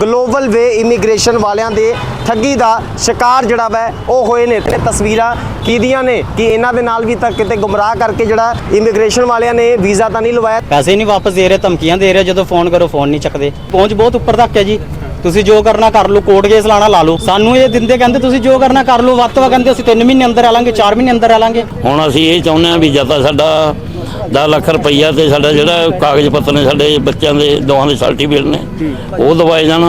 Global way immigration ਵਾਲਿਆਂ ਦੇ ਠੱਗੀ ਦਾ ਸ਼ਿਕਾਰ ਜਿਹੜਾ ਵੈ ਉਹ ਹੋਏ ਨੇ। ਤੇ ਤਸਵੀਰਾਂ ਕੀਦੀਆਂ ਨੇ? ਕਿ ਇਹਨਾਂ ਦੇ ਨਾਲ ਵੀ ਤਾਂ ਕਿਤੇ ਗੁੰਮਰਾਹ ਕਰਕੇ ਜਿਹੜਾ ਇਮੀਗ੍ਰੇਸ਼ਨ ਵਾਲਿਆਂ ਨੇ ਵੀਜ਼ਾ ਤਾਂ ਨਹੀਂ ਲਵਾਇਆ? ਪੈਸੇ ਨਹੀਂ ਵਾਪਸ ਦੇ ਰਹੇ ਧਮਕੀਆਂ ਦੇ ਰਹੇ ਜਦੋਂ ਫੋਨ ਕਰੋ ਫੋਨ ਨਹੀਂ ਚੱਕਦੇ। ਪਹੁੰਚ ਬਹੁਤ ਉੱਪਰ ਤੱਕ ਹੈ ਜੀ। ਤੁਸੀਂ ਜੋ ਕਰਨਾ ਕਰ ਲਓ ਕੋਰਟ ਕੇਸ ਲਾਣਾ ਲਾ ਲਓ। ਸਾਨੂੰ ਇਹ ਦਿੰਦੇ ਕਹਿੰਦੇ ਤੁਸੀਂ ਜੋ ਕਰਨਾ ਕਰ ਲਓ ਵੱਧ ਤੋਂ ਵੱਧ ਕਹਿੰਦੇ ਅਸੀਂ 3 ਮਹੀਨੇ ਅੰਦਰ ਆ ਲਾਂਗੇ 4 ਮਹੀਨੇ ਅੰਦਰ ਆ ਲਾਂਗੇ। ਹੁਣ ਅਸੀਂ ਇਹ ਚਾਹੁੰਦੇ ਹਾਂ ਵੀ ਜਾਂ ਤਾਂ ਸਾਡਾ 10 ਲੱਖ ਰੁਪਈਆ ਤੇ ਸਾਡਾ ਜਿਹੜਾ ਕਾਗਜ਼ ਪੱਤਰ ਨੇ ਸਾਡੇ ਬੱਚਿਆਂ ਦੇ ਦੋਹਾਂ ਦੇ ਸਰਟੀਫਿਕੇਟ ਨੇ ਉਹ ਦਵਾਏ ਜਾਣ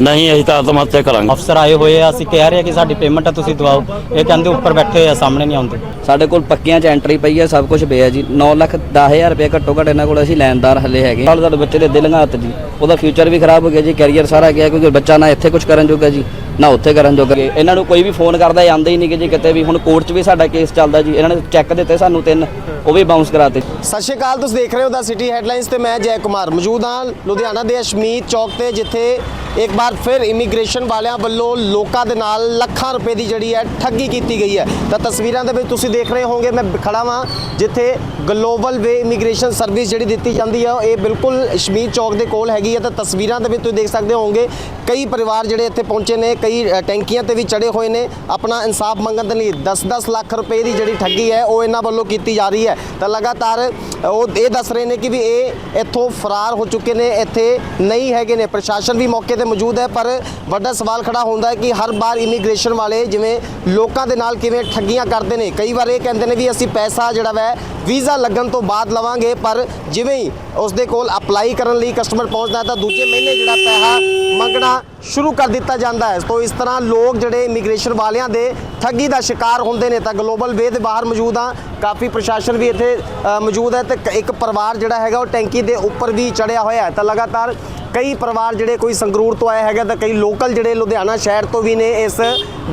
ਨਹੀਂ ਅਸੀਂ ਤਾਂ ਆਤਮ ਹੱਤਿਆ ਕਰਾਂਗੇ। ਅਫਸਰ ਆਏ ਹੋਏ ਆ ਅਸੀਂ ਕਹਿ ਰਹੇ ਆ ਕਿ ਸਾਡੀ ਪੇਮੈਂਟ ਆ ਤੁਸੀਂ ਦਵਾਓ। ਇਹ ਕਹਿੰਦੇ ਉੱਪਰ ਬੈਠੇ ਆ ਸਾਹਮਣੇ ਨਹੀਂ ਆਉਂਦੇ। ਸਾਡੇ ਕੋਲ ਪੱਕੀਆਂ ਚ ਐਂਟਰੀ ਪਈ ਹੈ ਸਭ ਕੁਝ ਪਿਆ ਜੀ। 9 ਲੱਖ 10000 ਰੁਪਏ ਘੱਟੋ ਘੱਟ ਇਹਨਾਂ ਕੋਲ ਅਸੀਂ ਲੈਣਦਾਰ ਹੱਲੇ ਹੈਗੇ। ਨਾਲ ਸਾਡੇ ਬੱਚੇ ਦੇ ਦਿਲ ਘਾਤ ਜੀ। ਉਹਦਾ ਫਿਊਚਰ ਵੀ ਖਰਾਬ ਹੋ ਗਿਆ ਜੀ ਕੈਰੀਅਰ ਸਾਰਾ ਗਿਆ ਕਿਉਂਕਿ ਬੱਚਾ ਨਾ ਇੱਥੇ ਕੁਝ ਕਰਨ ਜੋਗਾ ਜੀ। ਨਾ ਉੱਥੇ ਕਰਨ ਜੋਗਾ। ਇਹਨਾਂ ਨੂੰ ਕੋਈ ਵੀ ਫੋਨ ਕਰਦਾ ਜਾਂਦੇ ਹੀ ਨਹੀਂ ਕਿ ਜੀ ਕਿਤੇ ਵੀ। ਹੁਣ ਕੋਰਟ 'ਚ ਵੀ ਸਾਡਾ ਕੇਸ ਚੱਲਦਾ ਜੀ। ਇਹਨਾਂ ਨੇ ਚੈੱਕ ਦਿੱਤੇ ਸਾਨੂੰ ਤਿੰਨ, ਉਹ ਵੀ ਬਾਉਂਸ ਕਰਾਤੇ। ਸਤਿ ਸ਼੍ਰੀ ਅਕਾਲ, ਤੁਸੀਂ ਦੇਖ ਰਹੇ ਹੋ ਦਾ ਸਿਟੀ ਹੈਡਲਾਈਨਸ ਤੇ ਮੈਂ ਜੈ ਕੁਮਾਰ ਮੌਜੂਦ ਹਾਂ ਲੁਧਿਆਣਾ ਦੇ ਅਸ਼ਮੀਤ ਚੌਕ ਤੇ, ਜਿੱਥੇ ਇੱਕ ਵਾਰ ਫਿਰ ਇਮੀਗ੍ਰੇਸ਼ਨ ਵਾਲਿਆਂ ਵੱਲੋਂ ਲੋਕਾਂ ਦੇ ਨਾਲ ਲੱਖਾਂ ਰੁਪਏ ਦੀ ਜਿਹੜੀ ਹੈ ਠੱਗੀ ਕੀਤੀ ਗਈ ਹੈ। ਤਾਂ ਤਸਵੀਰਾਂ ਦੇ ਵਿੱਚ ਤੁਸੀਂ ਦੇਖ ਰਹੇ ਹੋਵੋਗੇ, ਮੈਂ ਖੜਾ ਵਾਂ ਜਿੱਥੇ ਗਲੋਬਲ ਵੇ ਇਮੀਗ੍ਰੇਸ਼ਨ ਸਰਵਿਸ ਜਿਹੜੀ ਦਿੱਤੀ ਜਾਂਦੀ ਹੈ ਇਹ ਬਿਲਕੁਲ ਅਸ਼ਮੀਤ ਚੌਕ ਦੇ ਕੋਲ ਹੈਗੀ ਹੈ ਤਾਂ ਤਸਵੀਰਾਂ ਦੇ ਵਿੱਚ ਤੁਸੀਂ ਦੇਖ ਸਕਦੇ ਹੋਵੋਗੇ, ਕਈ ਪਰਿਵਾਰ ਜਿਹੜੇ ਇੱਥੇ ਪਹੁੰਚੇ ਨੇ, ਕਈ ਟੈਂਕੀਆਂ ਤੇ ਵੀ ਚੜੇ ਹੋਏ ਨੇ। ਆਪਣਾ ਇਨਸਾਫ ਮੰਗਣ ਦੇ ਲਈ 10-10 ਲੱਖ ਰੁਪਏ ਦੀ ਜਿਹੜੀ ਠੱਗੀ ਹੈ, ਉਹ ਇਹਨਾਂ ਵੱਲੋਂ ਕੀਤੀ ਜਾ ਰਹੀ ਹੈ। ਤਾਂ ਲਗਾਤਾਰ ਉਹ ਇਹ ਦੱਸ ਰਹੇ ਨੇ ਕਿ ਵੀ ਇਹ ਇੱਥੋਂ ਫਰਾਰ ਹੋ ਚੁੱਕੇ ਨੇ, ਇੱਥੇ ਨਹੀਂ ਹੈਗੇ ਨੇ। ਪ੍ਰਸ਼ਾਸਨ ਵੀ ਮੌਕੇ ਤੇ ਮੌਜੂਦ ਹੈ, ਪਰ ਵੱਡਾ ਸਵਾਲ ਖੜਾ ਹੁੰਦਾ ਹੈ ਕਿ ਹਰ ਵਾਰ ਇਮੀਗ੍ਰੇਸ਼ਨ ਵਾਲੇ ਜਿਵੇਂ ਲੋਕਾਂ ਦੇ ਨਾਲ ਕਿਵੇਂ ਠੱਗੀਆਂ ਕਰਦੇ ਨੇ। ਕਈ ਵਾਰ ਇਹ ਕਹਿੰਦੇ ਨੇ ਵੀ ਅਸੀਂ ਪੈਸਾ ਜਿਹੜਾ ਵੈ, ਵੀਜ਼ਾ ਲੱਗਣ ਤੋਂ ਬਾਅਦ ਲਵਾਂਗੇ, ਪਰ ਜਿਵੇਂ ਹੀ ਉਸ ਦੇ ਕੋਲ ਅਪਲਾਈ ਕਰਨ ਲਈ ਕਸਟਮਰ ਪਹੁੰਚਦਾ ਤਾਂ ਦੂਜੇ ਮਹੀਨੇ ਜਿਹੜਾ ਪੈਸਾ ਮੰਗਣਾ ਸ਼ੁਰੂ ਕਰ ਦਿੱਤਾ ਜਾਂਦਾ ਹੈ। ਤੋਂ ਇਸ ਤਰ੍ਹਾਂ ਲੋਕ ਜਿਹੜੇ ਇਮੀਗ੍ਰੇਸ਼ਨ ਵਾਲਿਆਂ ਦੇ ਠੱਗੀ ਦਾ ਸ਼ਿਕਾਰ ਹੁੰਦੇ ਨੇ, ਤਾਂ ਗਲੋਬਲ ਵੇ ਦੇ ਬਾਹਰ ਮੌਜੂਦ ਆ। ਕਾਫੀ ਪ੍ਰਸ਼ਾਸਨ ਵੀ ਇੱਥੇ ਮੌਜੂਦ ਹੈ ਤੇ ਇੱਕ ਪਰਿਵਾਰ ਜਿਹੜਾ ਹੈਗਾ, ਉਹ ਟੈਂਕੀ ਦੇ ਉੱਪਰ ਵੀ ਚੜਿਆ ਹੋਇਆ ਹੈ। ਤਾਂ ਲਗਾਤਾਰ ਕਈ ਪਰਿਵਾਰ ਜਿਹੜੇ ਕੋਈ ਸੰਗਰੂਰ ਤੋਂ ਆਏ ਹੈਗਾ ਤਾਂ ਕਈ ਲੋਕਲ ਜਿਹੜੇ ਲੁਧਿਆਣਾ ਸ਼ਹਿਰ ਤੋਂ ਵੀ ਨੇ ਇਸ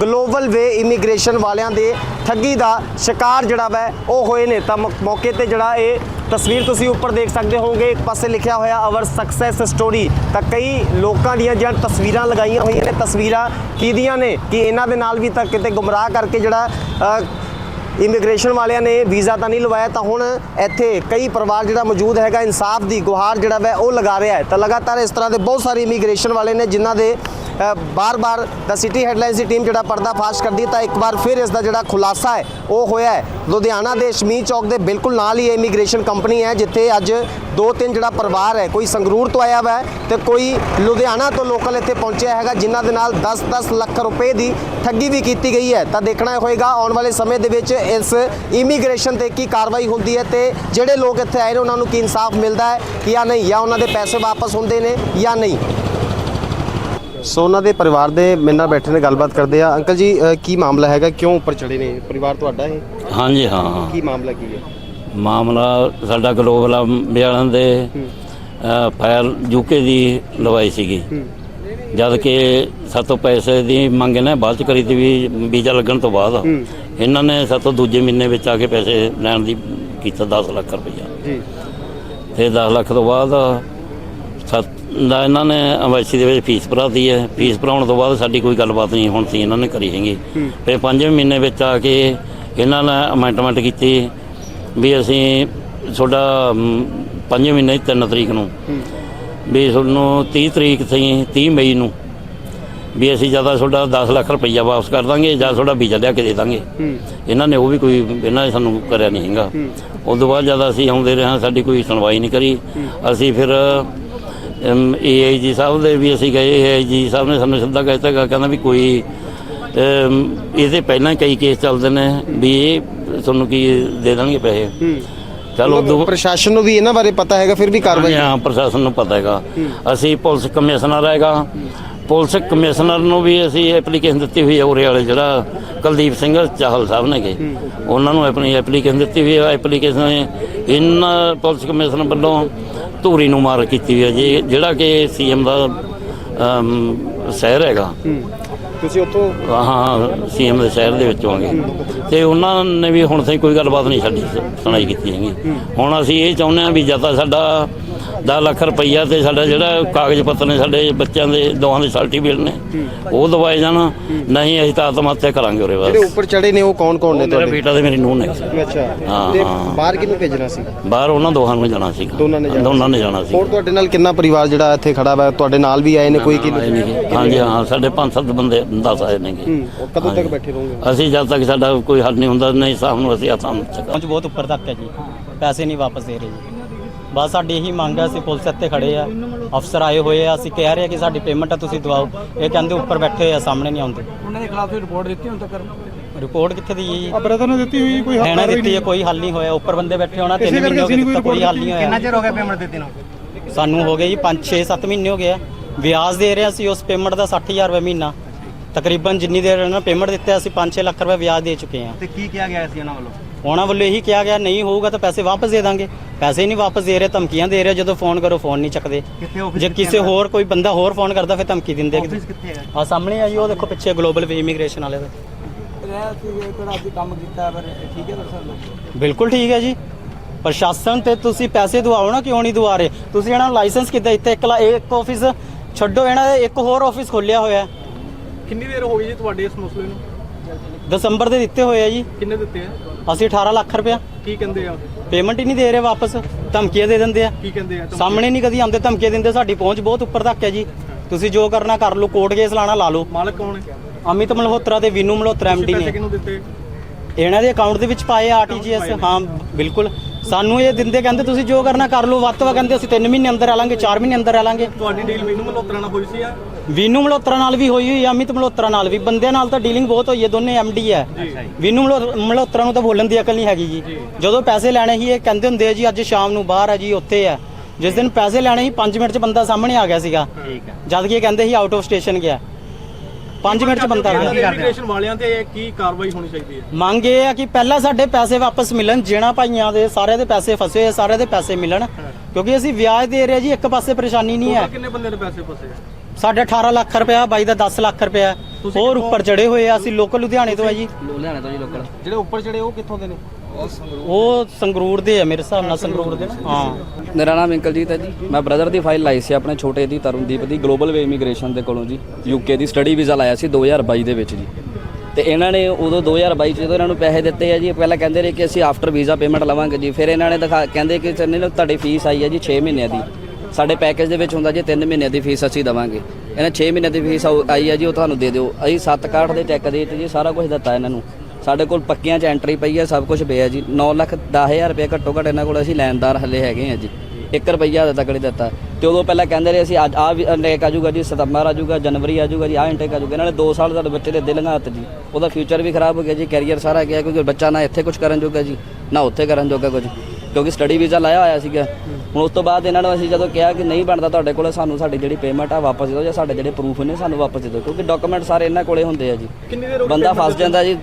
ਗਲੋਬਲ ਵੇ ਇਮੀਗ੍ਰੇਸ਼ਨ ਵਾਲਿਆਂ ਦੇ ਠੱਗੀ ਦਾ ਸ਼ਿਕਾਰ ਜਿਹੜਾ ਵੈ, ਉਹ ਹੋਏ ਨੇ। ਤਾਂ ਮੌ- ਮੌਕੇ ਤੇ ਜਿਹੜਾ ਇਹ ਤਸਵੀਰ ਤੁਸੀਂ ਉੱਪਰ ਦੇਖ ਸਕਦੇ ਹੋਵੋਗੇ, ਇੱਕ ਪਾਸੇ ਲਿਖਿਆ ਹੋਇਆ ਆਵਰ ਸਕਸੈਸ ਸਟੋਰੀ ਤਾਂ ਕਈ ਲੋਕਾਂ ਦੀਆਂ ਜਿਹੜੀਆਂ ਤਸਵੀਰਾਂ ਲਗਾਈਆਂ ਹੋਈਆਂ ਨੇ, ਤਸਵੀਰਾਂ ਕਿਹਦੀਆਂ ਨੇ, ਕਿ ਇਹਨਾਂ ਦੇ ਨਾਲ ਵੀ ਤਾਂ ਕਿਤੇ ਗੁੰਮਰਾਹ ਕਰਕੇ ਜਿਹੜਾ ਇਮੀਗ੍ਰੇਸ਼ਨ ਵਾਲਿਆਂ ਨੇ ਵੀਜ਼ਾ ਤਾਂ ਨਹੀਂ ਲਵਾਇਆ, ਤਾਂ ਹੁਣ ਇੱਥੇ ਕਈ ਪਰਿਵਾਰ ਜਿਹੜਾ ਮੌਜੂਦ ਹੈਗਾ, ਇਨਸਾਫ ਦੀ ਗੁਹਾਰ ਜਿਹੜਾ ਵੈ ਉਹ ਲਗਾ ਰਿਹਾ ਹੈ। ਤਾਂ ਲਗਾਤਾਰ ਇਸ ਤਰ੍ਹਾਂ ਦੇ ਬਹੁਤ ਸਾਰੇ ਇਮੀਗ੍ਰੇਸ਼ਨ ਵਾਲੇ ਨੇ ਜਿਨ੍ਹਾਂ ਦੇ ਬਾਰ-ਬਾਰ ਦਾ ਸਿਟੀ ਹੈਡਲਾਈਨਸ ਦੀ ਟੀਮ ਜਿਹੜਾ ਪਰਦਾ ਫਾਸ਼ ਕਰਦੀ ਹੈ ਤਾਂ ਇੱਕ ਵਾਰ ਫਿਰ ਇਸ ਦਾ ਜਿਹੜਾ ਖੁਲਾਸਾ ਹੈ, ਉਹ ਹੋਇਆ ਹੈ। ਲੁਧਿਆਣਾ ਦੇ ਸ਼ਮੀ ਚੌਕ ਦੇ ਬਿਲਕੁਲ ਨਾਲ ਹੀ ਇਮੀਗ੍ਰੇਸ਼ਨ ਕੰਪਨੀ ਹੈ, ਜਿੱਥੇ ਅੱਜ ਦੋ ਤਿੰਨ ਜਿਹੜਾ ਪਰਿਵਾਰ ਹੈ, ਕੋਈ ਸੰਗਰੂਰ ਤੋਂ ਆਇਆ ਵਾ ਹੈ ਤੇ ਕੋਈ ਲੁਧਿਆਣਾ ਤੋਂ ਲੋਕਲ ਇੱਥੇ ਪਹੁੰਚਿਆ ਹੈਗਾ, ਜਿਨ੍ਹਾਂ ਦੇ ਨਾਲ 10-10 ਲੱਖ ਰੁਪਏ ਦੀ ਠੱਗੀ ਵੀ ਕੀਤੀ ਗਈ ਹੈ। ਤਾਂ ਦੇਖਣਾ ਹੋਏਗਾ, ਆਉਣ ਵਾਲੇ ਸਮੇਂ ਦੇ ਵਿੱਚ ਇਸ ਇਮੀਗ੍ਰੇਸ਼ਨ ਤੇ ਕੀ ਕਾਰਵਾਈ ਹੁੰਦੀ ਹੈ ਤੇ ਜਿਹੜੇ ਲੋਕ ਇੱਥੇ ਆਏ ਨੇ, ਉਹਨਾਂ ਨੂੰ ਕੀ ਇਨਸਾਫ ਮਿਲਦਾ ਹੈ ਜਾਂ ਨਹੀਂ, ਜਾਂ ਉਹਨਾਂ ਦੇ ਪੈਸੇ ਵਾਪਸ ਹੁੰਦੇ ਨੇ ਜਾਂ ਨਹੀਂ। ਸੋ ਉਹਨਾਂ ਦੇ ਪਰਿਵਾਰ ਦੇ ਮੇਰੇ ਨਾਲ ਬੈਠੇ ਨੇ ਗੱਲਬਾਤ ਕਰਦੇ ਆ। ਅੰਕਲ ਜੀ ਅ, ਕੀ ਮਾਮਲਾ ਹੈਗਾ? ਕਿਉਂ ਉੱਪਰ ਚੜੇ ਨੇ? ਪਰਿਵਾਰ ਤੁਹਾਡਾ ਇਹ? ਹਾਂਜੀ ਹਾਂ ਹਾਂ। ਕੀ ਮਾਮਲਾ ਕੀ ਹੈ? ਮਾਮਲਾ ਸਾਡਾ ਗਲੋਬਲ ਬਿਆਨ ਦੇ ਅ, ਫਾਈਲ ਯੂਕੇ ਦੀ ਲਵਾਈ ਸੀਗੀ। ਜਦ ਕਿ ਸਾਤੋਂ ਪੈਸੇ ਦੀ ਮੰਗ ਨੇ ਬਾਅਦ ਚ ਕਰੀ ਤੀ ਵੀ ਵੀਜ਼ਾ ਲੱਗਣ ਤੋਂ ਬਾਅਦ। ਇਹਨਾਂ ਨੇ ਸਾਤੋਂ ਦੂਜੇ ਮਹੀਨੇ ਵਿੱਚ ਆ ਕੇ ਪੈਸੇ ਲੈਣ ਦੀ ਕੀਤਾ 10 ਲੱਖ ਰੁਪਈਆ। ਜੀ। ਤੇ 10 ਲੱਖ ਤੋਂ ਬਾਅਦ ਸੱਤ ਦਾ ਇਹਨਾਂ ਨੇ ਐਮਬੈਸੀ ਦੇ ਵਿੱਚ ਫੀਸ ਭਰਾਤੀ ਹੈ। ਫੀਸ ਭਰਾਉਣ ਤੋਂ ਬਾਅਦ ਸਾਡੀ ਕੋਈ ਗੱਲਬਾਤ ਨਹੀਂ ਹੁਣ ਸੀ ਇਹਨਾਂ ਨੇ ਕਰੀ ਹੈਗੀ। ਫਿਰ ਪੰਜਵੇਂ ਮਹੀਨੇ ਵਿੱਚ ਆ ਕੇ ਇਹਨਾਂ ਨੇ ਅਮੈਂਟਮੈਂਟ ਕੀਤੀ ਵੀ ਅਸੀਂ ਤੁਹਾਡਾ ਪੰਜਵੇਂ ਮਹੀਨੇ ਦੀ 3 ਤਰੀਕ ਨੂੰ ਵੀ ਤੁਹਾਨੂੰ 30 ਤਰੀਕ ਸੀ 30 ਮਈ ਨੂੰ ਵੀ ਅਸੀਂ ਜ਼ਿਆਦਾ ਤੁਹਾਡਾ 10 ਲੱਖ ਰੁਪਈਆ ਵਾਪਸ ਕਰ ਦਾਂਗੇ ਜਾਂ ਤੁਹਾਡਾ ਵੀਜ਼ਾ ਲਿਆ ਕੇ ਦੇ ਦਾਂਗੇ। ਇਹਨਾਂ ਨੇ ਉਹ ਵੀ ਕੋਈ ਇਹਨਾਂ ਨੇ ਸਾਨੂੰ ਕਰਿਆ ਨਹੀਂ ਹੈਗਾ। ਉਸ ਤੋਂ ਬਾਅਦ ਜਦ ਅਸੀਂ ਆਉਂਦੇ ਰਹੇ ਸਾਡੀ ਕੋਈ ਸੁਣਵਾਈ ਨਹੀਂ ਕਰੀ। ਅਸੀਂ ਫਿਰ ਏਆਈਜੀ ਸਾਹਿਬ ਦੇ ਵੀ ਅਸੀਂ ਗਏ ਏਆਈਜੀ ਸਾਹਿਬ ਨੇ ਸਾਨੂੰ ਸਿੱਧਾ ਕਹਿਤਾ ਗਾ, ਕਹਿੰਦਾ ਵੀ ਕੋਈ ਇਹਦੇ ਪਹਿਲਾਂ ਕਈ ਕੇਸ ਚੱਲਦੇ ਨੇ ਵੀ ਇਹ ਤੁਹਾਨੂੰ ਕੀ ਦੇ ਦੇਣਗੇ ਪੈਸੇ? ਚਲੋ ਪ੍ਰਸ਼ਾਸਨ ਨੂੰ ਵੀ ਇਹਨਾਂ ਬਾਰੇ ਪਤਾ ਹੈਗਾ ਫਿਰ ਵੀ ਕਾਰਵਾਈ ਹਾਂ ਪ੍ਰਸ਼ਾਸਨ ਨੂੰ ਪਤਾ ਹੈਗਾ। ਅਸੀਂ ਪੁਲਿਸ ਕਮਿਸ਼ਨਰ ਹੈਗਾ। ਪੁਲਿਸ ਕਮਿਸ਼ਨਰ ਨੂੰ ਵੀ ਅਸੀਂ ਐਪਲੀਕੇਸ਼ਨ ਦਿੱਤੀ ਹੋਈ ਹੈ ਉਰੇ ਵਾਲੇ ਜਿਹੜਾ ਕੁਲਦੀਪ ਸਿੰਘ ਚਾਹਲ ਸਾਹਿਬ ਨੇਗੇ। ਉਹਨਾਂ ਨੂੰ ਆਪਣੀ ਐਪਲੀਕੇਸ਼ਨ ਦਿੱਤੀ ਹੋਈ ਹੈ। ਐਪਲੀਕੇਸ਼ਨ ਇਹਨਾਂ ਪੁਲਿਸ ਕਮਿਸ਼ਨਰ ਵੱਲੋਂ ਧੂਰੀ ਨੂੰ ਮਾਰ ਕੀਤੀ ਹੈ ਜੀ ਜਿਹੜਾ ਕਿ ਸੀਐਮ ਦਾ ਅਮ, ਸ਼ਹਿਰ ਹੈਗਾ। ਤੁਸੀਂ ਉੱਥੋਂ ਹਾਂ ਸੀਐਮ ਦੇ ਸ਼ਹਿਰ ਦੇ ਵਿੱਚੋਂ ਆਗੇ। ਤੇ ਉਹਨਾਂ ਨੇ ਵੀ ਹੁਣ ਤਾਈਂ ਕੋਈ ਗੱਲਬਾਤ ਨਹੀਂ ਸਾਡੀ ਸ- ਸੁਣਾਈ ਕੀਤੀ ਹੈਗੀ। ਹੁਣ ਅਸੀਂ ਇਹ ਚਾਹੁੰਦੇ ਹਾਂ ਵੀ ਜਾਂ ਤਾਂ ਸਾਡਾ 10 ਲੱਖ ਰੁਪਈਆ ਤੇ ਸਾਡਾ ਜਿਹੜਾ ਕਾਗਜ਼ ਪੱਤਰ ਨੇ ਸਾਡੇ ਬੱਚਿਆਂ ਦੇ ਦੋਹਾਂ ਦੇ ਸਰਟੀਫਿਕੇਟ ਨੇ ਉਹ ਦਵਾਏ ਜਾਣ। ਨਹੀਂ ਅਸੀਂ ਤਾਂ ਆਤਮ ਹੱਤਿਆ ਕਰਾਂਗੇ ਉਹਦੇ ਜਿਹੜੇ ਬਾਅਦ ਉੱਪਰ ਚੜੇ ਨੇ ਉਹ ਕੌਣ ਕੌਣ ਨੇ ਮੇਰਾ ਤੁਹਾਡੇ? ਬੇਟਾ ਤੇ ਮੇਰੀ ਨੂੰਹ ਨੇ। ਅੱਛਾ। ਹਾਂ, ਤੇ ਹਾਂ। ਬਾਹਰ ਕਿਹਨੂੰ ਭੇਜਣਾ ਸੀ? ਬਾਹਰ ਉਹਨਾਂ ਦੋਹਾਂ ਨੂੰ ਜਾਣਾ ਸੀ। ਦੋਨਾਂ ਨੇ ਜਾਣਾ ਦੋਨਾਂ ਨੇ ਜਾਣਾ ਸੀ। ਹੋਰ ਤੁਹਾਡੇ ਨਾਲ ਕਿੰਨਾ ਪਰਿਵਾਰ ਜਿਹੜਾ ਇੱਥੇ ਖੜਾ ਵਾ? ਤੁਹਾਡੇ ਨਾਲ ਵੀ ਆਏ ਨੇ ਕੋਈ ਕਿ ਆਏ ਨੀ ਗੇ। ਹਾਂਜੀ ਹਾਂ ਸਾਡੇ ਪੰਜ ਸੱਤ ਬੰਦੇ ਦੱਸ ਆਏ ਨੇਗੇ। ਹੂੰ ਕਦੋਂ ਤੱਕ ਬੈਠੇ ਰਹੋਗੇ? ਅਸੀਂ ਜਦ ਤੱਕ ਸਾਡਾ ਕੋਈ ਹੱਲ ਨਹੀਂ ਹੁੰਦਾ ਨਹੀਂ ਸਾਹਿਬ ਨੂੰ ਅਸੀਂ ਚੱਕਾ ਪਹੁੰਚ ਬਹੁਤ ਉੱਪਰ ਤੱਕ ਹੈ ਜੀ। ਪੈਸੇ ਨਹੀਂ ਵਾਪਸ ਦੇ ਰਹੇ ਜੀ। ਬਸ ਸਾਡੀ ਇਹੀ ਮੰਗ ਹੈ ਅਸੀਂ ਪੁਲਿਸ ਇੱਥੇ ਖੜੇ ਆ। ਅਫਸਰ ਆਏ ਹੋਏ ਆ ਅਸੀਂ ਕਹਿ ਰਹੇ ਆ ਕਿ ਸਾਡੀ ਪੇਮੈਂਟ ਆ ਤੁਸੀਂ ਦਵਾਓ। ਇਹ ਕਹਿੰਦੇ ਉੱਪਰ ਬੈਠੇ ਆ ਸਾਹਮਣੇ ਨਹੀਂ ਆਉਂਦੇ। ਉਹਨਾਂ ਦੇ ਖਿਲਾਫ ਰਿਪੋਰਟ ਦਿੱਤੀ ਹੁਣ ਤੱਕ? ਰਿਪੋਰਟ ਕਿੱਥੇ ਦੀ ਹੈ ਜੀ ਬ੍ਰਦਰ ਨੇ ਦਿੱਤੀ ਹੋਈ ਕੋਈ ਹੈਣਾ ਦਿੱਤੀ ਹੈ ਕੋਈ ਹੱਲ ਨਹੀਂ ਹੋਇਆ। ਉੱਪਰ ਬੰਦੇ ਬੈਠੇ ਹੋਣਾ ਤਿੰਨ ਮਹੀਨੇ ਹੋ ਗਏ ਕੋਈ ਹੱਲ ਨਹੀਂ ਹੋਇਆ। ਚਿਰ ਹੋ ਗਿਆ ਪੇਮੈਂਟ ਦਿੱਤੀ ਨੂੰ? ਸਾਨੂੰ ਹੋ ਗਏ ਜੀ 5 6 7 ਮਹੀਨੇ ਹੋ ਗਏ ਆ। ਵਿਆਜ ਦੇ ਰਹੇ ਅਸੀਂ ਉਸ ਪੇਮੈਂਟ ਦਾ 60000 ਰੁਪਏ ਮਹੀਨਾ। ਤਕਰੀਬਨ ਜਿੰਨੀ ਦੇਰ ਇਹਨਾਂ ਪੇਮੈਂਟ ਦਿੱਤੇ ਅਸੀਂ 5-6 ਲੱਖ ਰੁਪਏ ਵਿਆਜ ਦੇ ਚੁੱਕੇ ਹਾਂ ਤੇ ਕੀ ਕਿਹਾ ਗਿਆ ਸੀ ਉਹਨਾਂ ਵੱਲੋਂ? ਉਹਨਾਂ ਵੱਲੋਂ ਇਹੀ ਕਿਹਾ ਗਿਆ ਨਹੀਂ ਹੋਊਗਾ ਤਾਂ ਪੈਸੇ ਵਾਪਸ ਦੇ ਦਾਂਗੇ। ਪੈਸੇ ਹੀ ਨਹੀਂ ਵਾਪਸ ਦੇ ਰਹੇ ਧਮਕੀਆਂ ਦੇ ਰਹੇ ਜਦੋਂ ਫੋਨ ਕਰੋ ਫੋਨ ਨਹੀਂ ਚੱਕਦੇ। ਕਿੱਥੇ ਜੇ ਕਿਸੇ ਹੋਰ ਕੋਈ ਬੰਦਾ ਹੋਰ ਫੋਨ ਕਰਦਾ ਫਿਰ ਧਮਕੀ ਦਿੰਦੇ ਆਫਿਸ ਕਿੱਥੇ? ਆ ਸਾਹਮਣੇ ਆ ਜੀ ਉਹ ਦੇਖੋ ਪਿੱਛੇ ਗਲੋਬਲ ਇਮੀਗ੍ਰੇਸ਼ਨ ਵਾਲੇ ਦਾ। ਰਹਿ ਸੀ ਕੋਈ ਅੱਜ ਕੰਮ ਕੀਤਾ ਪਰ ਠੀਕ ਹੈ ਦਰਸਲ ਬਿਲਕੁਲ ਠੀਕ ਹੈ ਜੀ। ਪ੍ਰਸ਼ਾਸਨ ਤੇ ਤੁਸੀਂ ਪੈਸੇ ਦਵਾਓ ਨਾ ਕਿਉਂ ਨਹੀਂ ਦਵਾ ਰਹੇ? ਤੁਸੀਂ ਇਹਨਾਂ ਨੂੰ ਲਾਇਸੈਂਸ ਕਿੱਦਾਂ ਇੱਥੇ ਇੱਕ ਲਾ- ਇੱਕ ਆਫਿਸ ਛੱਡੋ ਇਹਨਾਂ ਦੇ ਇੱਕ ਹੋਰ ਆਫਿਸ ਖੋਲਿਆ ਹੋਇਆ। ਹੈ। ਕਿੰਨੀ ਦੇਰ ਹੋ ਗਈ ਜੀ ਤੁਹਾਡੇ ਇਸ ਮਸਲੇ ਨੂੰ? ਦਸੰਬਰ ਦੇ ਦਿੱਤੇ ਹੋਏ ਆ ਜੀ। ਕਿੰਨੇ ਦਿੱਤੇ ਆ? ਅਸੀਂ 18 ਲੱਖ ਰੁਪਇਆ। ਕੀ ਕਹਿੰਦੇ ਆ? ਪੇਮੈਂਟ ਹੀ ਨਹੀਂ ਦੇ ਰਹੇ ਵਾਪਸ ਧਮਕੀਆਂ ਦੇ ਦਿੰਦੇ ਆ। ਕੀ ਕਹਿੰਦੇ ਆ? ਸਾਹਮਣੇ ਨਹੀਂ ਕਦੀ ਆਉਂਦੇ ਧਮਕੀਆਂ ਦਿੰਦੇ ਸਾਡੀ ਪਹੁੰਚ ਬਹੁਤ ਉੱਪਰ ਤੱਕ ਹੈ ਜੀ। ਤੁਸੀਂ ਜੋ ਕਰਨਾ ਕਰ ਲਓ ਕੋਰਟ ਕੇਸ ਲਾਣਾ ਲਾ ਲਓ। ਮਾਲਕ ਕੌਣ ਹੈ? ਅਮਿਤ ਮਲਹੋਤਰਾ ਤੇ ਵਿਨੂ ਮਲਹੋਤਰਾ ਐਮਡੀ ਨੇ। ਕਿਹਨੂੰ ਦਿੱਤੇ? ਇਹਨਾਂ ਦੇ ਅਕਾਊਂਟ ਦੇ ਵਿੱਚ ਪਾਏ ਆਰਟੀਜੀਐਸ ਹਾਂ ਬਿਲਕੁਲ। ਸਾਨੂੰ ਇਹ ਦਿੰਦੇ ਕਹਿੰਦੇ ਤੁਸੀਂ ਜੋ ਕਰਨਾ ਕਰ ਲਓ ਵੱਧ ਤੋਂ ਕਹਿੰਦੇ ਅਸੀਂ 3 ਮਹੀਨੇ ਅੰਦਰ ਆ ਲਾਂਗੇ 4 ਮਹੀਨੇ ਅੰਦਰ ਆ ਲਾਂਗੇ। ਤੁਹਾਡੀ ਡੀਲ ਮੈਨੂੰ ਮਲੋਤਰਾ ਨਾਲ ਹੋਈ ਸੀ ਆ? ਵਿਨੂ ਮਲਹੋਤਰਾ ਨਾਲ ਵੀ ਹੋਈ ਹੋਈ ਹੈ ਅਮਿਤ ਮਲਹੋਤਰਾ ਨਾਲ ਵੀ। ਬੰਦਿਆਂ ਨਾਲ ਤਾਂ ਡੀਲਿੰਗ ਬਹੁਤ ਹੋਈ ਹੈ ਦੋਨੇ ਐਮਡੀ ਹੈ ਵਿਨੂ ਮਲਹੋਤਰਾ ਨੂੰ ਤਾਂ ਬੋਲਣ ਦੀ ਅਕਲ ਨਹੀਂ ਹੈਗੀ ਜੀ। ਜਦੋਂ ਪੈਸੇ ਲੈਣੇ ਸੀ ਇਹ ਕਹਿੰਦੇ ਹੁੰਦੇ ਆ ਜੀ ਅੱਜ ਸ਼ਾਮ ਨੂੰ ਬਾਹਰ ਹੈ ਜੀ ਉੱਥੇ ਹੈ ਜਿਸ ਦਿਨ ਪੈਸੇ ਲੈਣੇ ਸੀ 5 ਮਿੰਟ 'ਚ ਬੰਦਾ ਸਾਹਮਣੇ ਆ ਗਿਆ ਸੀਗਾ। ਜਦ ਕਿ ਇਹ ਕਹਿੰਦੇ ਸੀ ਆਊਟ ਆਫ ਸਟੇਸ਼ਨ ਗਿਆ। 5 ਮਿੰਟ 'ਚ ਬੰਦਾ ਆ ਗਿਆ। ਇਮੀਗ੍ਰੇਸ਼ਨ ਵਾਲਿਆਂ ਤੇ ਕੀ ਕਾਰਵਾਈ ਹੋਣੀ ਚਾਹੀਦੀ ਹੈ? ਮੰਗ ਇਹ ਆ ਕਿ ਪਹਿਲਾਂ ਸਾਡੇ ਪੈਸੇ ਵਾਪਸ ਮਿਲਣ ਜਿਣਾ ਭਾਈਆਂ ਦੇ ਸਾਰੇ ਦੇ ਪੈਸੇ ਫਸੇ ਹੋਏ ਸਾਰੇ ਦੇ ਪੈਸੇ ਮਿਲਣ। ਕਿਉਂਕਿ ਅਸੀਂ ਵਿਆਜ ਦੇ ਰਹੇ ਜੀ ਇੱਕ ਪਾਸੇ ਪਰੇਸ਼ਾਨੀ ਨਹੀਂ ਹੈ। ਕਿੰਨੇ ਬੰਦੇ ਦੇ ਪੈਸੇ ਫਸੇ ਆ? ਸਾਡੇ 18 ਲੱਖ ਰੁਪਇਆ ਬਾਈ ਦਾ 10 ਲੱਖ ਰੁਪਇਆ। ਹੋਰ ਉੱਪਰ ਚੜੇ ਹੋਏ ਆ ਅਸੀਂ ਲੋਕਲ ਲੁਧਿਆਣੇ ਤੋਂ ਆ ਜੀ। ਲੁਧਿਆਣੇ ਤੋਂ ਜੀ ਲੋਕਲ ਜਿਹੜੇ ਉੱਪਰ ਚੜੇ ਉਹ ਕਿੱਥੋਂ ਦੇ ਨੇ? ਉਹ ਸੰਗਰੂਰ ਦੇ ਆ ਮੇਰੇ ਹਿਸਾਬ ਨਾਲ ਸੰਗਰੂਰ ਦੇ ਨਾ। ਹਾਂ। ਮੇਰਾ ਨਾਮ ਅੰਕਲਜੀਤ ਹੈ ਜੀ। ਮੈਂ ਬ੍ਰਦਰ ਦੀ ਫਾਈਲ ਲਾਈ ਸੀ ਆਪਣੇ ਛੋਟੇ ਦੀ ਤਰੁਣਦੀਪ ਦੀ ਗਲੋਬਲ ਵੇ ਇਮੀਗ੍ਰੇਸ਼ਨ ਦੇ ਕੋਲੋਂ ਜੀ। ਯੂਕੇ ਦੀ ਸਟੱਡੀ ਵੀਜ਼ਾ ਲਾਇਆ ਸੀ 2022 ਦੇ ਵਿੱਚ ਜੀ। ਤੇ ਇਹਨਾਂ ਨੇ ਉਦੋਂ 2022 ਚ ਜਦੋਂ ਇਹਨਾਂ ਨੂੰ ਪੈਸੇ ਦਿੱਤੇ ਆ ਜੀ ਪਹਿਲਾਂ ਕਹਿੰਦੇ ਰਹੇ ਕਿ ਅਸੀਂ ਆਫਟਰ ਵੀਜ਼ਾ ਪੇਮੈਂਟ ਲਵਾਂਗੇ ਜੀ। ਫਿਰ ਇਹਨਾਂ ਨੇ ਦਿਖਾ ਕਹਿੰਦੇ ਕਿ ਚੰਨੇ ਨੂੰ ਤੁਹਾਡੀ ਫੀਸ ਆਈ ਹੈ ਜੀ 6 ਮਹੀਨਿਆਂ ਦੀ। ਸਾਡੇ ਪੈਕੇਜ ਦੇ ਵਿੱਚ ਹੁੰਦਾ ਜੀ 3 ਮਹੀਨੇ ਦੀ ਫੀਸ ਅਸੀਂ ਦਵਾਂਗੇ। ਇਹਨਾਂ 6 ਮਹੀਨਿਆਂ ਦੀ ਫੀਸ ਆਈ ਹੈ ਜੀ, ਉਹ ਤੁਹਾਨੂੰ ਦੇ ਦਿਓ। ਅਸੀਂ 7 ਕਾਰਡ ਦੇ ਚੈੱਕ ਦੇ ਦਿੱਤੇ ਜੀ, ਸਾਰਾ ਕੁਝ ਦਿੱਤਾ ਇਹਨਾਂ ਨੂੰ। ਸਾਡੇ ਕੋਲ ਪੱਕੀਆਂ 'ਚ ਐਂਟਰੀ ਪਈ ਹੈ ਸਭ ਕੁਝ ਪਿਆ ਜੀ। 9 ਲੱਖ 10000 ਰੁਪਏ ਘੱਟੋ ਘੱਟ ਇਹਨਾਂ ਕੋਲ ਅਸੀਂ ਲੈਣਦਾਰ ਹੱਲੇ ਹੈਗੇ ਆ ਜੀ। 1 ਰੁਪਈਆ ਹਜੇ ਤੱਕ ਨਹੀਂ ਦਿੱਤਾ। ਤੇ ਉਦੋਂ ਪਹਿਲਾਂ ਕਹਿੰਦੇ ਰਹੇ ਅਸੀਂ ਅੱਜ ਆ ਵੀ ਇੰਟੇਕ ਆ ਜਾਊਗਾ ਜੀ, ਸਤੰਬਰ ਆ ਜਾਊਗਾ, ਜਨਵਰੀ ਆ ਜਾਊਗਾ ਜੀ ਆ ਇੰਟੇਕ ਆ ਜਾਊਗਾ। ਇਹਨਾਂ ਨੇ 2 ਸਾਲ ਸਾਡੇ ਬੱਚੇ ਦੇ ਦਿਲ ਲੰਘਾਤ ਜੀ। ਉਹਦਾ ਫਿਊਚਰ ਵੀ ਖਰਾਬ ਹੋ ਗਿਆ ਜੀ ਕੈਰੀਅਰ ਸਾਰਾ ਗਿਆ, ਕਿਉਂਕਿ ਬੱਚਾ ਨਾ ਇੱਥੇ ਕੁਝ ਕਰਨ ਜੋਗਾ ਜੀ, ਨਾ ਉੱਥੇ ਕਰਨ ਜੋਗਾ ਕੁਝ ਕਿਉਂਕਿ ਸਟੱਡੀ ਵੀਜ਼ਾ ਲਾਇਆ ਹੋਇਆ ਸੀਗਾ। ਹੁਣ ਉਸ ਤੋਂ ਬਾਅਦ ਇਹਨਾਂ ਨੂੰ ਅਸੀਂ ਜਦੋਂ ਕਿਹਾ ਕਿ ਨਹੀਂ ਬਣਦਾ ਤੁਹਾਡੇ ਕੋਲ ਸਾਨੂੰ ਸਾਡੀ ਜਿਹੜੀ ਪੇਮੈਂਟ ਆ ਵਾਪਸ ਦੇ ਦਿਓ ਜਾਂ ਸਾਡੇ ਜਿਹੜੇ ਪ੍ਰੂਫ ਨੇ ਸਾਨੂੰ ਵਾਪਸ ਦੇ ਦਿਓ ਕਿਉਂਕਿ ਡਾਕੂਮੈਂਟ ਸਾਰੇ ਇਹਨਾਂ ਕੋਲੇ ਹੁੰਦੇ ਆ ਜੀ। ਕਿੰਨੀ ਦੇਰ ਹੋ ਗਈ ਬੰਦਾ ਫਸ ਜਾਂਦਾ ਜੀ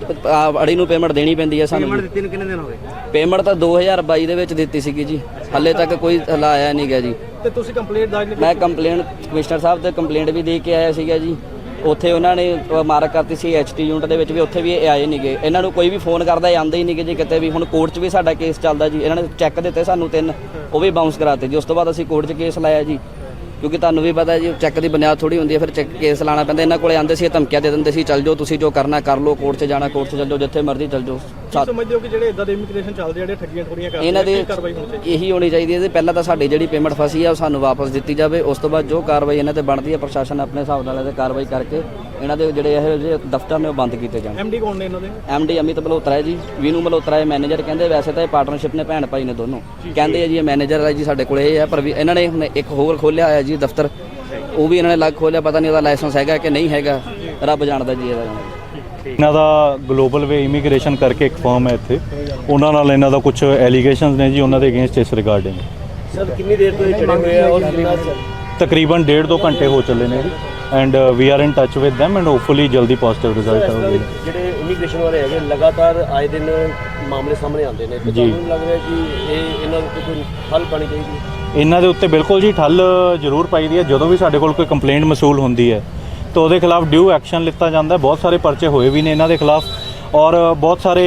ਅੜੀ ਨੂੰ ਪੇਮੈਂਟ ਦੇਣੀ ਪੈਂਦੀ ਹੈ ਸਾਨੂੰ ਦਿੱਤੀ ਨੂੰ ਕਿੰਨੇ ਦਿਨ ਹੋ ਗਏ? ਪੇਮੈਂਟ ਤਾਂ 2022 ਦੇ ਵਿੱਚ ਦਿੱਤੀ ਸੀਗੀ ਜੀ। ਹੱਲੇ ਤੱਕ ਕੋਈ ਹਲਾਇਆ ਨਹੀਂ ਗਿਆ ਜੀ। ਤੇ ਤੁਸੀਂ ਕੰਪਲੀਟ ਦਾਜ ਮੈਂ ਕੰਪਲੇਂਟ ਕਮਿਸ਼ਨਰ ਸਾਹਿਬ ਤੇ ਕੰਪਲੇਂਟ ਵੀ ਦੇ ਕੇ ਆਇਆ ਸੀਗਾ ਜੀ। ਉੱਥੇ ਉਹਨਾਂ ਨੇ ਮਾਰਕ ਕਰਤੀ ਸੀ ਐਚਟੀ ਯੂਨਿਟ ਦੇ ਵਿੱਚ ਵੀ ਉੱਥੇ ਵੀ ਇਹ ਆਏ ਨਹੀਂਗੇ ਇਹਨਾਂ ਨੂੰ ਕੋਈ ਵੀ ਫੋਨ ਕਰਦਾ ਇਹ ਆਉਂਦੇ ਹੀ ਨਹੀਂਗੇ ਜੀ ਕਿਤੇ ਵੀ। ਹੁਣ ਕੋਰਟ 'ਚ ਵੀ ਸਾਡਾ ਕੇਸ ਚੱਲਦਾ ਜੀ। ਇਹਨਾਂ ਨੇ ਚੈੱਕ ਦਿੱਤੇ ਸਾਨੂੰ ਤਿੰਨ, ਉਹ ਵੀ ਬਾਉਂਸ ਕਰਾਤੇ ਜੀ। ਉਸ ਤੋਂ ਬਾਅਦ ਅਸੀਂ ਕੋਰਟ 'ਚ ਕੇਸ ਲਾਇਆ ਜੀ। ਕਿਉਂਕਿ ਤੁਹਾਨੂੰ ਵੀ ਪਤਾ ਜੀ ਚੈੱਕ ਦੀ ਬੁਨਿਆਦ ਥੋੜੀ ਹੁੰਦੀ ਹੈ, ਫਿਰ ਚੈੱਕ ਕੇਸ ਲਾਣਾ ਪੈਂਦਾ। ਇਹਨਾਂ ਕੋਲੇ ਆਉਂਦੇ ਸੀ ਧਮਕੀਆਂ ਦੇ ਦਿੰਦੇ ਸੀ, ਚੱਲ ਜਾਓ, ਤੁਸੀਂ ਜੋ ਕਰਨਾ ਕਰ ਲਓ ਕੋਰਟ 'ਚ ਜਾਣਾ ਕੋਰਟ 'ਚ ਚੱਲ ਜਾਓ, ਜਿੱਥੇ ਮਰਜ਼ੀ ਚੱਲ ਜਾਓ। ਸਾ- ਸਮਝਦੇ ਹੋ ਕਿ ਜਿਹੜੇ ਇਦਾਂ ਦੇ ਇਮੀਗ੍ਰੇਸ਼ਨ ਚੱਲਦੇ ਜਿਹੜੇ ਠੱਗੀਆਂ ਥੋੜੀਆਂ ਕਰਦੇ ਇਹਨਾਂ ਦੇ ਕੀ ਕਾਰਵਾਈ ਹੋਣੀ ਚਾਹੀਦੀ ਇਹੀ ਹੋਣੀ ਚਾਹੀਦੀ ਹੈ ਜੀ। ਪਹਿਲਾਂ ਤਾਂ ਸਾਡੀ ਜਿਹੜੀ ਪੇਮੈਂਟ ਫਸੀ ਆ ਉਹ ਸਾਨੂੰ ਵਾਪਸ ਦਿੱਤੀ ਜਾਵੇ। ਉਸ ਤੋਂ ਬਾਅਦ ਜੋ ਕਾਰਵਾਈ ਇਹਨਾਂ ਤੇ ਬਣਦੀ ਹੈ ਪ੍ਰਸ਼ਾਸਨ ਆਪਣੇ ਹਿਸਾਬ ਨਾਲ ਇਹਦੇ ਕਾਰਵਾਈ ਕਰਕੇ ਇਹਨਾਂ ਦੇ ਜਿਹੜੇ ਇਹ ਜਿਹੇ ਦਫ਼ਤਰ ਨੇ ਉਹ ਬੰਦ ਕੀਤੇ ਜਾਣ। ਐਮਡੀ ਕੌਣ ਨੇ ਇਹਨਾਂ ਦੇ? ਐਮਡੀ ਅਮਿਤ ਮਲਹੋਤਰਾ ਹੈ ਜੀ। ਵੀਨੂ ਮਲਹੋਤਰਾ ਹੈ ਮੈਨੇਜਰ ਕਹਿੰਦੇ ਵੈਸੇ ਤਾਂ ਇਹ ਪਾਰਟਨਰਸ਼ਿਪ ਨੇ ਭੈਣ ਭਾਈ ਨੇ ਦੋਨੋਂ। ਕਹਿੰਦੇ ਆ ਜੀ ਇਹ ਮੈਨੇਜਰ ਹੈ ਜੀ ਸਾਡੇ ਕੋਲ ਇਹ ਹੈ ਪਰ ਵੀ ਇਹਨਾਂ ਨੇ ਹੁਣ ਇੱਕ ਹੋਰ ਖੋਲਿਆ ਹੋਇਆ ਜੀ ਦਫ਼ਤਰ। ਉਹ ਵੀ ਇਹਨਾਂ ਨੇ ਅਲੱਗ ਖੋਲਿਆ ਪਤਾ ਨਹੀਂ ਉਹਦਾ ਲਾਇਸੈਂਸ ਹੈਗਾ ਕਿ ਨਹੀਂ ਹੈਗਾ। ਰੱਬ ਜਾਣਦਾ ਜੀ ਇਹਦਾ। ਇਹਨਾਂ ਦਾ ਗਲੋਬਲ ਵੇ ਇਮੀਗ੍ਰੇਸ਼ਨ ਕਰਕੇ ਇੱਕ ਫਰਮ ਹੈ ਇੱਥੇ। ਉਹਨਾਂ ਨਾਲ ਇਹਨਾਂ ਦਾ ਕੁਝ ਐਲੀਗੇਸ਼ਨਸ ਨੇ ਜੀ ਉਹਨਾਂ ਦੇ ਅਗੇਂਸਟ ਇਸ ਰਿਗਾਰਡਿੰਗ ਸਰ ਕਿੰਨੀ ਦੇਰ ਤੋਂ ਇਹ ਚੜੇ ਹੋਏ ਆ ਔਰ ਕਿੰਨਾ ਤਕਰੀਬਨ ਡੇਢ ਦੋ ਘੰਟੇ ਹੋ ਚੱਲੇ ਨੇ ਜੀ। And we are in touch with them and hopefully ਜਲਦੀ ਪੋਜ਼ਿਟਿਵ ਰਿਜ਼ਲਟ ਆਵੇਗਾ ਜਿਹੜੇ ਇਮੀਗ੍ਰੇਸ਼ਨ ਵਾਲੇ ਹੈਗੇ ਲਗਾਤਾਰ ਆਏ ਦਿਨ ਮਾਮਲੇ ਸਾਹਮਣੇ ਆਉਂਦੇ ਨੇ। ਤੇ। ਤੁਹਾਨੂੰ ਲੱਗ ਰਿਹਾ ਕਿ ਇਹ ਇਹਨਾਂ ਉੱਤੇ ਕੋਈ ਹੱਲ ਪਾਣੀ ਚਾਹੀਦੀ ਇਹਨਾਂ ਦੇ ਉੱਤੇ ਬਿਲਕੁਲ ਜੀ ਠੱਲ ਜ਼ਰੂਰ ਪਾਈਦੀ ਹੈ। ਜਦੋਂ ਵੀ ਸਾਡੇ ਕੋਲ ਕੋਈ ਕੰਪਲੇਂਟ ਮਸੂਲ ਹੁੰਦੀ ਹੈ ਤਾਂ ਉਹਦੇ ਖਿਲਾਫ ਡਿਊ ਐਕਸ਼ਨ ਲਿੱਤਾ ਜਾਂਦਾ ਬਹੁਤ ਸਾਰੇ ਪਰਚੇ ਹੋਏ ਵੀ ਨੇ ਇਹਨਾਂ ਦੇ ਖਿਲਾਫ ਔਰ ਬਹੁਤ ਸਾਰੇ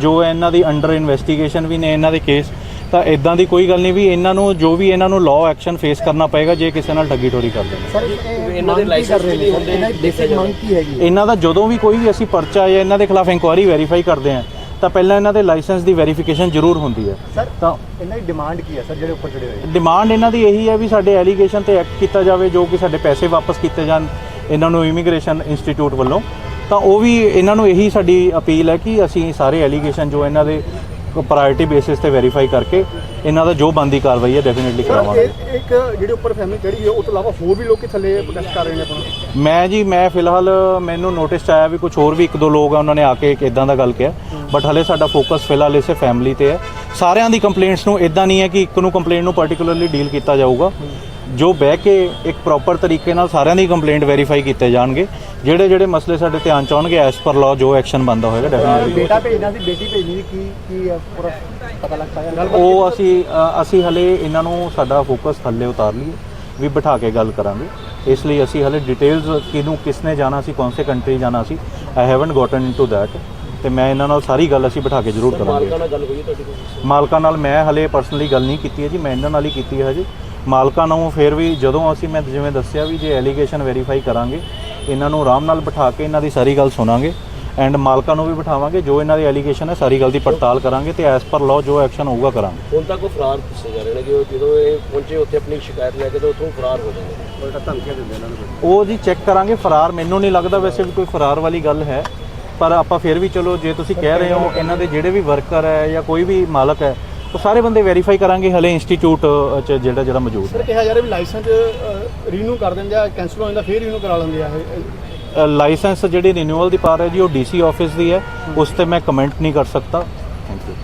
ਜੋ ਹੈ ਇਹਨਾਂ ਦੀ ਅੰਡਰ ਇਨਵੈਸਟੀਗੇਸ਼ਨ ਵੀ ਨੇ ਇਹਨਾਂ ਦੇ ਕੇਸ ਤਾਂ ਇਦਾਂ ਦੀ ਕੋਈ ਗੱਲ ਨਹੀਂ ਵੀ ਇਹਨਾਂ ਨੂੰ ਜੋ ਵੀ ਇਹਨਾਂ ਨੂੰ ਲਾਅ ਐਕਸ਼ਨ ਫੇਸ ਕਰਨਾ ਪਏਗਾ ਜੇ ਕਿਸੇ ਨਾਲ ਠੱਗੀ ਠੋਰੀ ਕਰਦੇ ਨੇ। ਸਰ ਇਹਨਾਂ ਦੇ ਲਾਇਸੈਂਸ ਨਹੀਂ ਹੁੰਦੇ ਇਹਨਾਂ ਦੀ ਬੇਸਿਕ ਮੰਗ ਕੀ ਹੈਗੀ? ਇਹਨਾਂ ਦਾ ਜਦੋਂ ਵੀ ਕੋਈ ਵੀ ਅਸੀਂ ਪਰਚਾ ਜਾਂ ਇਹਨਾਂ ਦੇ ਖਿਲਾਫ ਇਨਕੁਆਇਰੀ ਵੈਰੀਫਾਈ ਕਰਦੇ ਹਾਂ ਤਾਂ ਪਹਿਲਾਂ ਇਹਨਾਂ ਦੇ ਲਾਇਸੈਂਸ ਦੀ ਵੈਰੀਫਿਕੇਸ਼ਨ ਜ਼ਰੂਰ ਹੁੰਦੀ ਹੈ। ਸਰ ਤਾਂ ਇਹਨਾਂ ਦੀ ਡਿਮਾਂਡ ਕੀ ਹੈ ਸਰ ਜਿਹੜੇ ਉੱਪਰ ਚੜੇ ਹੋਏ ਡਿਮਾਂਡ ਇਹਨਾਂ ਦੀ ਇਹੀ ਹੈ ਵੀ ਸਾਡੇ ਐਲੀਗੇਸ਼ਨ ਤੇ ਐਕਟ ਕੀਤਾ ਜਾਵੇ ਜੋ ਕਿ ਸਾਡੇ ਪੈਸੇ ਵਾਪਸ ਕੀਤੇ ਜਾਣ। ਇਹਨਾਂ ਨੂੰ ਇਮੀਗ੍ਰੇਸ਼ਨ ਇੰਸਟੀਚਿਊਟ ਵੱਲੋਂ। ਤਾਂ ਉਹ ਵੀ ਇਹਨਾਂ ਨੂੰ ਇਹੀ ਸਾਡੀ ਅਪੀਲ ਹੈ ਕਿ ਅਸੀਂ ਸਾਰੇ ਐਲੀਗੇਸ਼ਨ ਜੋ ਇਹਨਾਂ ਦੇ ਪ੍ਰਾਇੋਰਟੀ ਬੇਸਿਸ ਤੇ ਵੈਰੀਫਾਈ ਕਰਕੇ ਇਹਨਾਂ ਦਾ ਜੋ ਬੰਦੀ ਕਾਰਵਾਈ ਹੈ ਡੈਫੀਨਿਟਲੀ ਕਰਾਵਾਂਗੇ। ਇੱਕ ਜਿਹੜੇ ਉੱਪਰ ਫੈਮਿਲੀ ਚੜੀ ਹੈ ਉਸ ਤੋਂ ਇਲਾਵਾ ਹੋਰ ਵੀ ਲੋਕ ਥੱਲੇ ਪ੍ਰੋਟੈਸਟ ਕਰ ਰਹੇ ਨੇ ਆਪਣਾ। ਮੈਂ ਜੀ ਮੈਂ ਫਿਲਹਾਲ ਮੈਨੂੰ ਨੋਟਿਸ ਆਇਆ ਵੀ ਕੁਝ ਹੋਰ ਵੀ ਇੱਕ ਦੋ ਲੋਕ ਆ ਉਹਨਾਂ ਨੇ ਆ ਕੇ ਇਦਾਂ ਦਾ ਗੱਲ ਕਿਹਾ। ਬਟ ਹਲੇ ਸਾਡਾ ਫੋਕਸ ਫਿਲਹਾਲ ਇਸੇ ਫੈਮਿਲੀ ਤੇ ਹੈ। ਸਾਰਿਆਂ ਦੀ ਕੰਪਲੇਂਟਸ ਨੂੰ ਇਦਾਂ ਨਹੀਂ ਹੈ ਕਿ ਇੱਕ ਨੂੰ ਕੰਪਲੇਂਟ ਨੂੰ ਪਾਰਟਿਕੂਲਰਲੀ ਡੀਲ ਕੀਤਾ ਜਾਊਗਾ। ਜੋ ਬਹਿ ਕੇ ਇੱਕ ਪ੍ਰੋਪਰ ਤਰੀਕੇ ਨਾਲ ਸਾਰਿਆਂ ਦੀ ਕੰਪਲੇਂਟ ਵੈਰੀਫਾਈ ਕੀਤੇ ਜਾਣਗੇ। ਜਿਹੜੇ ਜਿਹੜੇ ਮਸਲੇ ਸਾਡੇ ਧਿਆਨ ਚ ਆਉਣਗੇ ਐਸ ਪਰ ਲਾਅ ਜੋ ਐਕਸ਼ਨ ਬੰਦਾ ਹੋਏਗਾ ਡੈਫੀਨਿਟਲੀ ਬੇਟਾ ਭੇਜਣਾ ਸੀ ਬੇਟੀ ਭੇਜਣੀ ਸੀ ਕੀ ਕੀ ਪੂਰਾ ਪਤਾ ਲੱਗ ਪਾਇਆ ਉਹ ਅਸੀਂ ਅਸੀਂ ਹਲੇ ਇਹਨਾਂ ਨੂੰ ਸਾਡਾ ਫੋਕਸ ਥੱਲੇ ਉਤਾਰ ਲਈਏ ਵੀ ਬਿਠਾ ਕੇ ਗੱਲ ਕਰਾਂਗੇ। ਇਸ ਲਈ ਅਸੀਂ ਹਲੇ ਡਿਟੇਲਸ ਕਿਹਨੂੰ ਕਿਸਨੇ ਜਾਣਾ ਸੀ ਕੌਣ ਸੇ ਕੰਟਰੀ ਜਾਣਾ ਸੀ I haven't gotten into that ਤੇ ਮੈਂ ਇਹਨਾਂ ਨਾਲ ਸਾਰੀ ਗੱਲ ਅਸੀਂ ਬਿਠਾ ਕੇ ਜ਼ਰੂਰ ਕਰਾਂਗੇ। ਮਾਲਕਾਂ ਨਾਲ ਗੱਲ ਹੋਈ ਤੁਹਾਡੀ ਮਾਲਕਾਂ ਨਾਲ ਮੈਂ ਹਲੇ ਪਰਸਨਲੀ ਗੱਲ ਨਹੀਂ ਕੀਤੀ ਹੈ ਜੀ ਮੈਂ ਇਹਨਾਂ ਨਾਲ ਹੀ ਕੀਤੀ ਹੈ ਹਜੇ। ਮਾਲਕਾਂ ਨੂੰ ਫਿਰ ਵੀ ਜਦੋਂ ਅਸੀਂ ਮੈਂ ਜਿਵੇਂ ਦੱਸਿਆ ਵੀ ਜੇ ਐਲੀਗੇਸ਼ਨ ਵੈਰੀਫਾਈ ਕਰਾਂਗੇ ਇਹਨਾਂ ਨੂੰ ਆਰਾਮ ਨਾਲ ਬਿਠਾ ਕੇ ਇਹਨਾਂ ਦੀ ਸਾਰੀ ਗੱਲ ਸੁਣਾਂਗੇ ਐਂਡ ਮਾਲਕਾਂ ਨੂੰ ਵੀ ਬਿਠਾਵਾਂਗੇ ਜੋ ਇਹਨਾਂ ਦੀ ਐਲੀਗੇਸ਼ਨ ਹੈ ਸਾਰੀ ਗੱਲ ਦੀ ਪੜਤਾਲ ਕਰਾਂਗੇ ਤੇ ਐਸ ਪਰ ਲਾਅ ਜੋ ਐਕਸ਼ਨ ਹੋਊਗਾ ਕਰਾਂਗੇ। ਹੁਣ ਤੱਕ ਉਹ ਫਰਾਰ ਦੱਸੇ ਜਾ ਰਹੇ ਨੇ ਕਿ ਉਹ ਜਦੋਂ ਇਹ ਪਹੁੰਚੇ ਉੱਥੇ ਆਪਣੀ ਸ਼ਿਕਾਇਤ ਲੈ ਕੇ ਤੇ ਉੱਥੋਂ ਫਰਾਰ ਹੋ ਜਾਂਦੇ ਨੇ। ਉਲਟਾ ਧਮਕੀਆਂ ਦਿੰਦੇ ਇਹਨਾਂ ਨੂੰ। ਉਹ ਜੀ ਚੈੱਕ ਕਰਾਂਗੇ ਫਰਾਰ ਮੈਨੂੰ ਨਹੀਂ ਲੱਗਦਾ ਵੈਸੇ ਵੀ ਕੋਈ ਫਰਾਰ ਵਾਲੀ ਗੱਲ ਹੈ ਪਰ ਆਪਾਂ ਫਿਰ ਵੀ ਚਲੋ ਜੇ ਤੁਸੀਂ ਕਹਿ ਰਹੇ ਹੋ ਇਹਨਾਂ ਦੇ ਜਿਹੜੇ ਵੀ ਵਰਕਰ ਹੈ ਜਾਂ ਕੋਈ ਵੀ ਮਾਲਕ ਹੈ ਉਹ ਸਾਰੇ ਬੰਦੇ ਵੈਰੀਫਾਈ ਕਰਾਂਗੇ ਹਲੇ ਇੰਸਟੀਚਿਊਟ ਚ ਜਿਹੜਾ ਜਿਹੜਾ ਮੌਜੂਦ ਸਰ ਕਿਹਾ ਜਾ ਰਿਹਾ ਵੀ ਲਾਇਸੈਂਸ ਰੀਨਿਊ ਕਰ ਦਿੰਦੇ ਆ ਕੈਂਸਲ ਹੋ ਜਾਂਦਾ ਫੇਰ ਰੀਨਿਊ ਕਰਾ ਲੈਂਦੇ ਆ ਇਹ। ਹੈ ਲਾਇਸੈਂਸ ਜਿਹੜੀ ਰਿਨਿਊਅਲ ਦੀ ਪਾਰ ਹੈ ਜੀ ਉਹ ਡੀਸੀ ਆਫਿਸ ਦੀ ਹੈ। ਉਸ ਤੇ ਮੈਂ ਕਮੈਂਟ ਨਹੀਂ ਕਰ ਸਕਦਾ। Thank you